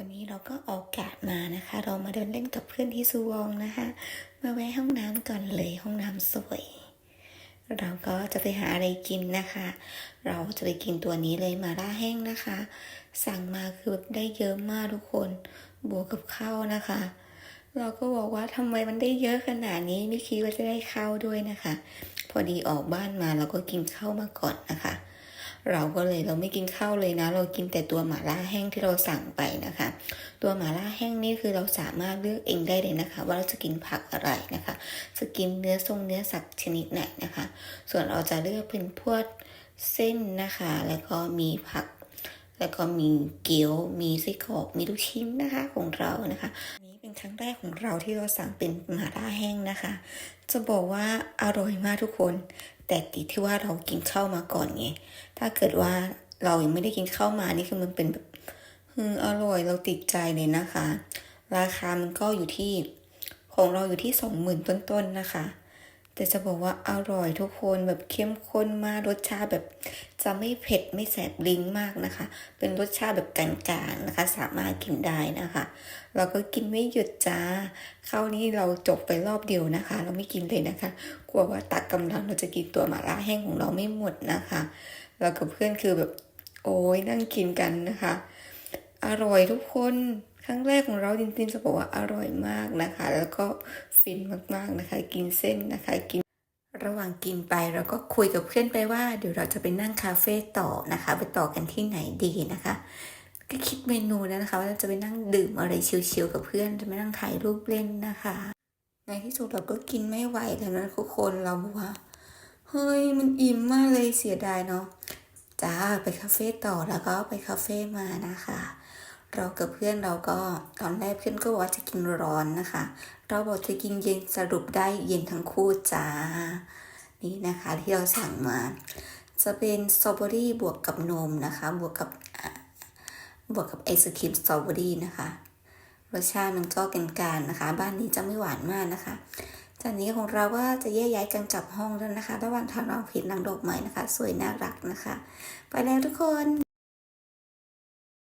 วันนี้เราก็ออกกาดมานะคะ เรามาเดินเล่นกับเพื่อนที่ซูวองนะคะ มาแวะห้องน้ำก่อนเลยห้องน้ำสวย เราก็จะไปหาอะไรกินนะคะ เราจะไปกินตัวนี้เลยมาล่าแห้งนะคะ สั่งมาคือแบบได้เยอะมากทุกคนบวกกับข้าวนะคะ เราก็บอกว่าทำไมมันได้เยอะขนาดนี้ไม่คิดว่าจะได้ข้าวด้วยนะคะ พอดีออกบ้านมาเราก็กินข้าวมาก่อนนะคะ เราก็เลยเราไม่กินข้าวเลยนะ เรากินแต่ตัวหมาล่าแห้งที่เราสั่งไปนะคะ ตัวหมาล่าแห้งนี่คือเราสามารถเลือกเองได้เลยนะคะ ว่าเราจะกินผักอะไรนะคะ จะกินเนื้อทรงเนื้อสัตว์ชนิดไหนนะคะ ส่วนเราจะเลือกเป็นพวกเส้นนะคะ แล้วก็มีผัก แล้วก็มีเกี๊ยว มีไส้กรอก มีลูกชิ้นนะคะของเรานะคะนี้เป็นครั้งแรกของเราที่เราสั่งเป็นหมาล่าแห้งนะคะ จะบอกว่าอร่อยมากทุกคน แต่ติดที่ว่าเรากินข้าวมาก่อนไง ถ้าเกิดว่าเรายังไม่ได้กินข้าวมานี่คือมันเป็นแบบอืมอร่อยเราติดใจเลยนะคะ ราคามันก็อยู่ที่ของเราอยู่ที่สองหมื่นต้นๆนะคะ แต่จะบอกว่าอร่อยทุกคนแบบเข้มข้นมากรสชาติแบบจะไม่เผ็ดไม่แสบลิ้นมากนะคะ เป็นรสชาติแบบกลางๆนะคะ สามารถกินได้นะคะ เราก็กินไม่หยุดจ้าข้าวนี้เราจบไปรอบเดียวนะคะ เราไม่กินเลยนะคะ กลัวว่าตักกำลังเราจะกินตัวหมาล่าแห้งของเราไม่หมดนะคะเรากับเพื่อนคือแบบโอ้ยนั่งกินกันนะคะ อร่อยทุกคน ครั้งแรกของเราจริงๆจะบอกว่าอร่อยมากนะคะ แล้วก็ฟินมากๆนะคะ กินเส้นนะคะกินระหว่างกินไปเราก็คุยกับเพื่อนไปว่า เดี๋ยวเราจะไปนั่งคาเฟ่ต่อนะคะ ไปต่อกันที่ไหนดีนะคะ ก็คิดเมนูแล้วนะคะ ว่าเราจะไปนั่งดื่มอะไรชิลๆกับเพื่อนจะไปนั่งถ่ายรูปเล่นนะคะ ในที่สุดเราก็กินไม่ไหวแล้วนะทุกคนเราบอกว่าเฮ้ยมันอิ่มมากเลยเสียดายเนาะจ้าไปคาเฟ่ต่อแล้วก็ไปคาเฟ่มานะคะ เรากับเพื่อนเราก็ตอนแรกเพื่อนก็บอกว่าจะกินร้อนนะคะ เราบอกจะกินเย็นสรุปได้เย็นทั้งคู่จ้า นี่นะคะที่เราสั่งมา จะเป็นสตรอเบอรี่บวกกับนมนะคะ บวกกับบวกกับไอศครีมสตรอเบอรี่นะคะรสชาติมันก็กลางๆนะคะ บ้านนี้จะไม่หวานมากนะคะจากนี้ของเราก็จะแยกย้ายกันกลับห้องแล้วนะคะ ระหว่างทางเราเห็นนางดอกไม้นะคะ สวยน่ารักนะคะ ไปแล้วทุกคน